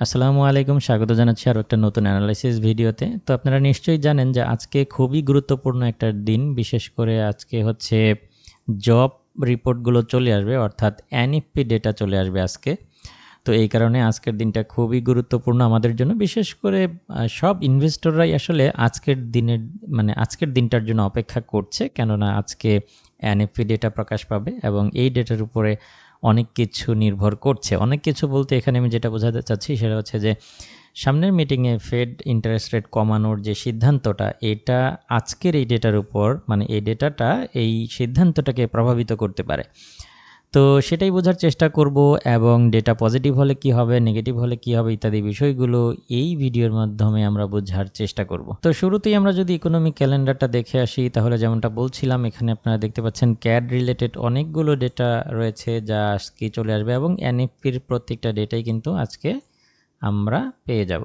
আসসালামু আলাইকুম, স্বাগত জানাচ্ছি আরও একটা নতুন অ্যানালাইসিস ভিডিওতে। তো আপনারা নিশ্চয়ই জানেন যে আজকে খুবই গুরুত্বপূর্ণ একটা দিন, বিশেষ করে আজকে হচ্ছে জব রিপোর্টগুলো চলে আসবে, অর্থাৎ এনএফপি ডেটা চলে আসবে আজকে। তো এই কারণে আজকের দিনটা খুবই গুরুত্বপূর্ণ আমাদের জন্য, বিশেষ করে সব ইনভেস্টররাই আসলে আজকের দিনের মানে আজকের দিনটার জন্য অপেক্ষা করছে, কেননা আজকে এনএফপি ডেটা প্রকাশ পাবে এবং এই ডেটার উপরে অনেক কিছু নির্ভর করছে। অনেক কিছু বলতে এখানে আমি যেটা বোঝাতে চাচ্ছি সেটা হচ্ছে যে, সামনের মিটিংয়ে ফেড ইন্টারেস্ট রেট কমানোর যে সিদ্ধান্তটা, এটা আজকের এই ডেটার উপর মানে এই ডেটাটা এই সিদ্ধান্তটাকে প্রভাবিত করতে পারে। তো সেটাই বোঝার চেষ্টা করব এবং ডেটা পজিটিভ হলে কি হবে নেগেটিভ হলে কি হবে ইত্যাদি বিষয়গুলো এই ভিডিওর মাধ্যমে আমরা বোঝার চেষ্টা করব। তো শুরুতেই আমরা যদি ইকোনমিক ক্যালেন্ডারটা দেখে আসি, তাহলে যেমনটা বলছিলাম, এখানে আপনারা দেখতে পাচ্ছেন ক্যাড রিলেটেড অনেকগুলো ডেটা রয়েছে যা আজকে চলে আসবে এবং এনএফপির প্রত্যেকটা ডেটাই কিন্তু আজকে আমরা পেয়ে যাব।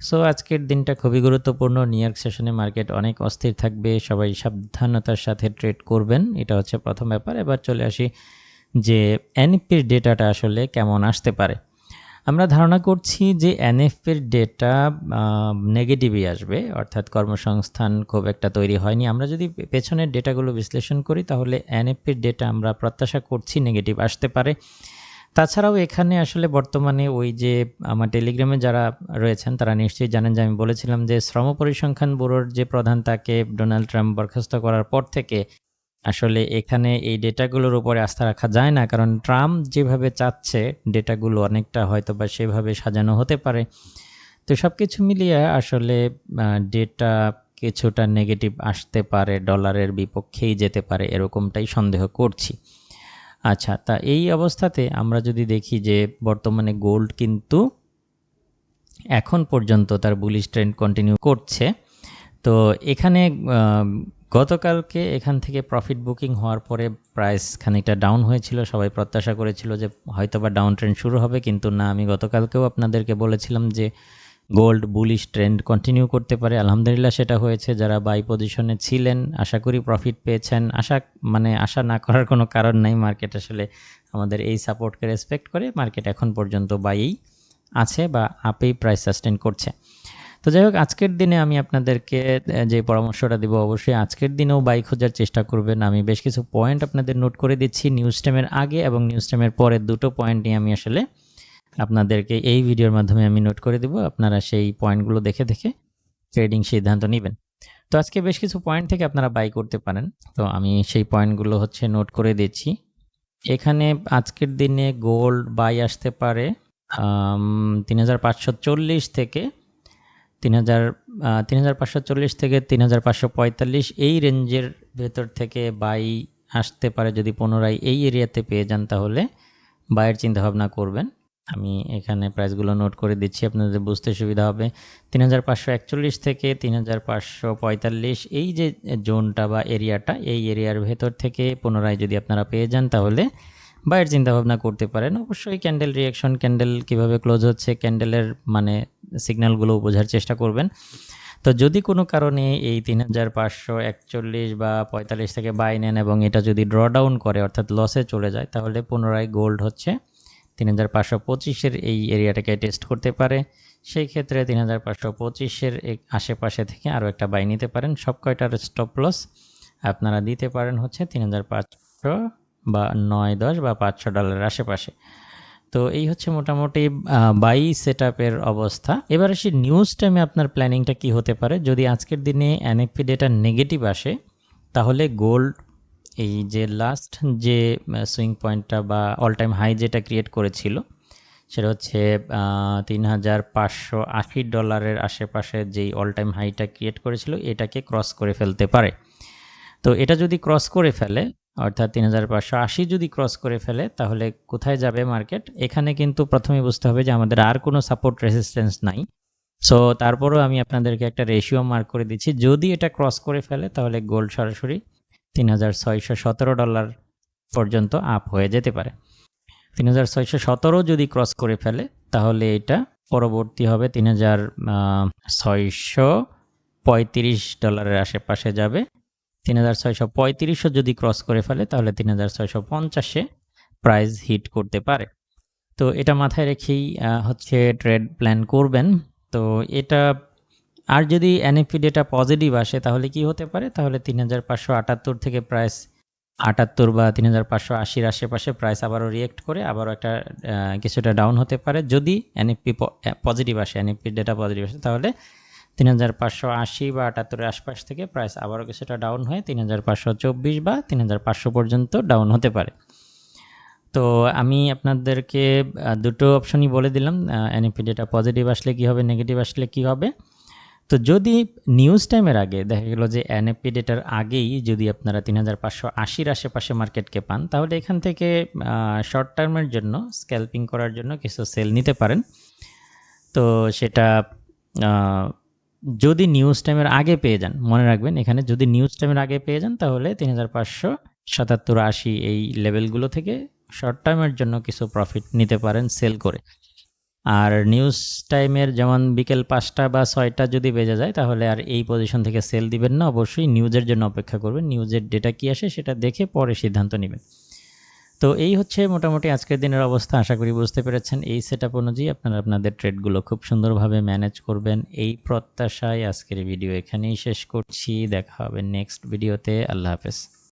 সো আজকের দিনটা খুবই গুরুত্বপূর্ণ। নিউ ইয়র্ক সেশনে মার্কেট অনেক অস্থির থাকবে। সবাই সাবধানতার সাথে ট্রেড করবেন। এটা হচ্ছে প্রথম ব্যাপার। এবার চলে আসি যে এনএফপির ডেটাটা আসলে কেমন আসতে পারে। আমরা ধারণা করছি যে এনএফপির ডেটা নেগেটিভই আসবে, অর্থাৎ কর্মসংস্থান খুব একটা তৈরি হয়নি। আমরা যদি পেছনের ডেটাগুলো বিশ্লেষণ করি, তাহলে এনএফপির ডেটা আমরা প্রত্যাশা করছি নেগেটিভ আসতে পারে। তাছাড়াও এখানে আসলে বর্তমানে ওই যে আমার টেলিগ্রামে যারা রয়েছেন, তারা নিশ্চয়ই জানেন যে আমি বলেছিলাম যে শ্রম পরিসংখ্যান ব্যুরোর যে প্রধান, তাকে ডোনাল্ড ট্রাম্প বরখাস্ত করার পর থেকে আসলে এখানে এই ডেটাগুলোর উপরে আস্থা রাখা যায় না, কারণ ট্রাম্প যেভাবে চাচ্ছে, ডেটাগুলো অনেকটা হয়তো বা সেভাবে সাজানো হতে পারে। তো সব কিছু মিলিয়ে আসলে ডেটা কিছুটা নেগেটিভ আসতে পারে, ডলারের বিপক্ষেই যেতে পারে, এরকমটাই সন্দেহ করছি। আচ্ছা তা এই অবস্থাতে আমরা যদি দেখি যে বর্তমানে গোল্ড কিন্তু এখন পর্যন্ত তার বুলিশ ট্রেন্ড কন্টিনিউ করছে। তো এখানে গতকালকে এখান থেকে প্রফিট বুকিং হওয়ার পরে প্রাইস খানিকটা ডাউন হয়েছিল। সবাই প্রত্যাশা করেছিল যে হয়তো বা ডাউন ট্রেন্ড শুরু হবে, কিন্তু না, আমি গতকালকেও আপনাদেরকে বলেছিলাম যে গোল্ড বুলিশ ট্রেন্ড কন্টিনিউ করতে পারে। আলহামদুলিল্লাহ সেটা হয়েছে। যারা বাই পজিশনে ছিলেন, আশা করি প্রফিট পেয়েছেন। আশা মানে আশা না করার কোনো কারণ নাই মার্কেট আসলে আমাদের এই সাপোর্টকে রেসপেক্ট করে মার্কেট এখন পর্যন্ত বাইই আছে বা আপেই প্রাইস সাস্টেন করছে। তো যাই হোক, আজকের দিনে আমি আপনাদেরকে যে পরামর্শটা দিব, অবশ্যই আজকের দিনেও বাই খোঁজার চেষ্টা করবেন। আমি বেশ কিছু পয়েন্ট আপনাদের নোট করে দিচ্ছি নিউজ টাইমের আগে এবং নিউজ টাইমের পরে দুটো পয়েন্ট নিয়ে আমি আসলে আপনাদেরকে এই ভিডিওর মাধ্যমে আমি নোট করে দিব। আপনারা সেই পয়েন্টগুলো দেখে দেখে ট্রেডিং সিদ্ধান্ত নেবেন। তো আজকে বেশ কিছু পয়েন্ট থেকে আপনারা বাই করতে পারেন। তো আমি সেই পয়েন্টগুলো হচ্ছে নোট করে দিচ্ছি। এখানে আজকের দিনে গোল্ড বাই আসতে পারে তিন হাজার পাঁচশো চল্লিশ থেকে তিন হাজার তিন হাজার পাঁচশো চল্লিশ থেকে তিন হাজার পাঁচশো পঁয়তাল্লিশ এই রেঞ্জের ভেতর থেকে বাই আসতে পারে যদি পুনরায় এই এরিয়াতে পেয়ে যান তাহলে বাইয়ের চিন্তাভাবনা করবেন। আমি এখানে প্রাইসগুলো নোট করে দিচ্ছি, আপনাদের বুঝতে সুবিধা হবে। তিন হাজার পাঁচশো একচল্লিশ থেকে তিন হাজার পাঁচশো পঁয়তাল্লিশ এই যে জোনটা বা এরিয়াটা, এই এরিয়ার ভেতর থেকে পুনরায় যদি আপনারা পেয়ে যান তাহলে বাইরের চিন্তাভাবনা করতে পারেন। অবশ্যই ক্যান্ডেল রিয়াকশন, ক্যান্ডেল কীভাবে ক্লোজ হচ্ছে, ক্যান্ডেলের মানে সিগন্যালগুলো বোঝার চেষ্টা করবেন। তো যদি কোনো কারণে এই তিন হাজার পাঁচশো একচল্লিশ বা পঁয়তাল্লিশ থেকে বাই নেন এবং এটা যদি ড্র ডাউন করে, অর্থাৎ লসে চলে যায়, তাহলে পুনরায় গোল্ড হচ্ছে। তিন হাজার পাঁচশো পঁচিশের এই এরিয়াটাকে টেস্ট করতে পারে। সেই ক্ষেত্রে তিন হাজার পাঁচশো পঁচিশের আশেপাশে থেকে আরও একটা বাই নিতে পারেন। সব কয়টার স্টপ লস আপনারা দিতে পারেন হচ্ছে তিন হাজার পাঁচশো বা নয় দশ বা পাঁচশো ডলারের আশেপাশে। তো এই হচ্ছে মোটামুটি বাই সেট অবস্থা। এবার আসি নিউজ টাইমে আপনার প্ল্যানিংটা কি হতে পারে? যদি আজকের দিনে এনএফপি ডেটা নেগেটিভ আসে, তাহলে গোল্ড এই যে লাস্ট যে সুইং পয়েন্টটা বা অল টাইম হাই যেটা ক্রিয়েট করেছিল, সেটা হচ্ছে তিন হাজার পাঁচশো আশি ডলারের আশেপাশে যেই অল টাইম হাইটা ক্রিয়েট করেছিল, এটাকে ক্রস করে ফেলতে পারে। তো এটা যদি ক্রস করে ফেলে অর্থাৎ তিন হাজার পাঁচশো আশি যদি ক্রস করে ফেলে, তাহলে কোথায় যাবে মার্কেট এখানে কিন্তু প্রথমে বুঝতে হবে যে আমাদের আর কোনো সাপোর্ট রেসিস্ট্যান্স নাই। সো তারপরেও আমি আপনাদেরকে একটা রেশিও মার্ক করে দিচ্ছি। যদি এটা ক্রস করে ফেলে, তাহলে গোল্ড সরাসরি তিন হাজার ছয়শো সতেরো ডলার পর্যন্ত আপ হয়ে যেতে পারে। তিন হাজার ছয়শো সতেরো যদি ক্রস করে ফেলে, তাহলে এটা পরবর্তী হবে তিন হাজার ছয়শো পঁয়ত্রিশ ডলারের আশেপাশে যাবে। তিন হাজার ছয়শো পঁয়ত্রিশও যদি ক্রস করে ফেলে, তাহলে তিন হাজার ছয়শো পঞ্চাশে প্রাইস হিট করতে পারে। তো এটা মাথায় রেখেই হচ্ছে ট্রেড প্ল্যান করবেন। তো এটা, আর যদি এনএফপি ডেটা পজিটিভ আসে, তাহলে কি হতে পারে? তাহলে তিন হাজার পাঁচশো আটাত্তর থেকে প্রাইস আটাত্তর বা তিন হাজার পাঁচশো আশির আশেপাশে প্রাইস আবারও রিয়েক্ট করে আবারও একটা কিছুটা ডাউন হতে পারে। যদি এনএফপি পজিটিভ আসে এনএফপি ডেটা পজিটিভ আসে, তাহলে তিন হাজার পাঁচশো আশি বা আটাত্তরের আশপাশ থেকে প্রাইস আবারও কিছুটা ডাউন হয়ে তিন হাজার পাঁচশো চব্বিশ বা তিন হাজার পাঁচশো পর্যন্ত ডাউন হতে পারে। তো আমি আপনাদেরকে দুটো অপশনই বলে দিলাম এনএফপি ডেটা পজিটিভ আসলে কী হবে নেগেটিভ আসলে কী হবে। তো যদি নিউজ টাইমের আগে দেখা গেল যে এনএফপি ডেটার আগেই যদি আপনারা তিন হাজার পাঁচশো আশির আশেপাশে মার্কেটকে পান, তাহলে এখান থেকে শর্ট টার্মের জন্য স্ক্যাল্পিং করার জন্য কিছু সেল নিতে পারেন। তো সেটা যদি নিউজ টাইমের আগে পেয়ে যান, মনে রাখবেন এখানে যদি নিউজ টাইমের আগে পেয়ে যান, তাহলে তিন হাজার পাঁচশো সাতাত্তর আশি এই লেভেলগুলো থেকে শর্ট টাইমের জন্য কিছু প্রফিট নিতে পারেন সেল করে। আর নিউজ টাইমের যেমন বিকেল পাঁচটা বা ছয়টা যদি বেজে যায়, তাহলে আর এই পজিশন থেকে সেল দিবেন না। অবশ্যই নিউজের জন্য অপেক্ষা করবেন। নিউজের ডেটা কি আসে সেটা দেখে পরে সিদ্ধান্ত নেবেন। তো এই হচ্ছে মোটামুটি আজকের দিনের অবস্থা। আশা করি বুঝতে পেরেছেন। এই সেট আপ অনুযায়ী আপনারা আপনাদের ট্রেডগুলো খুব সুন্দরভাবে ম্যানেজ করবেন। এই প্রত্যাশায় আজকের ভিডিও এখানেই শেষ করছি। দেখা হবে নেক্সট ভিডিওতে আল্লাহ হাফেজ।